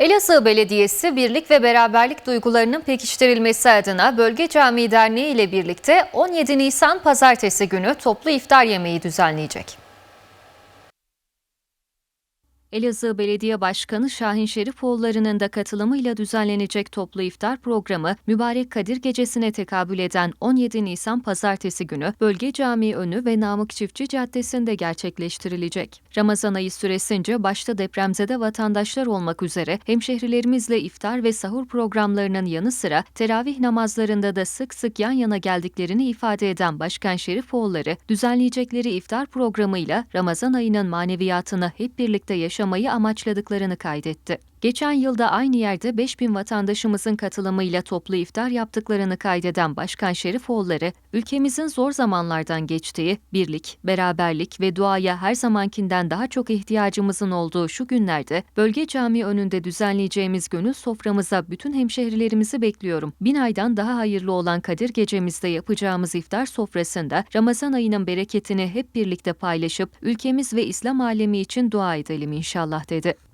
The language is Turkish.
Elazığ Belediyesi birlik ve beraberlik duygularının pekiştirilmesi adına Bölge Camii Derneği ile birlikte 17 Nisan Pazartesi günü toplu iftar yemeği düzenleyecek. Elazığ Belediye Başkanı Şahin Şerifoğulları'nın da katılımıyla düzenlenecek toplu iftar programı Mübarek Kadir Gecesi'ne tekabül eden 17 Nisan Pazartesi günü Bölge Camii önü ve Namık Çiftçi Caddesi'nde gerçekleştirilecek. Ramazan ayı süresince başta depremzede vatandaşlar olmak üzere hemşehrilerimizle iftar ve sahur programlarının yanı sıra teravih namazlarında da sık sık yan yana geldiklerini ifade eden Başkan Şerifoğulları, düzenleyecekleri iftar programıyla Ramazan ayının maneviyatını hep birlikte yaşamayı amaçladıklarını kaydetti. Geçen yılda aynı yerde 5000 vatandaşımızın katılımıyla toplu iftar yaptıklarını kaydeden Başkan Şerifoğulları, ülkemizin zor zamanlardan geçtiği, birlik, beraberlik ve duaya her zamankinden daha çok ihtiyacımızın olduğu şu günlerde bölge cami önünde düzenleyeceğimiz gönül soframıza bütün hemşehrilerimizi bekliyorum. Bin aydan daha hayırlı olan Kadir Gecemizde yapacağımız iftar sofrasında Ramazan ayının bereketini hep birlikte paylaşıp ülkemiz ve İslam alemi için dua edelim inşallah dedi.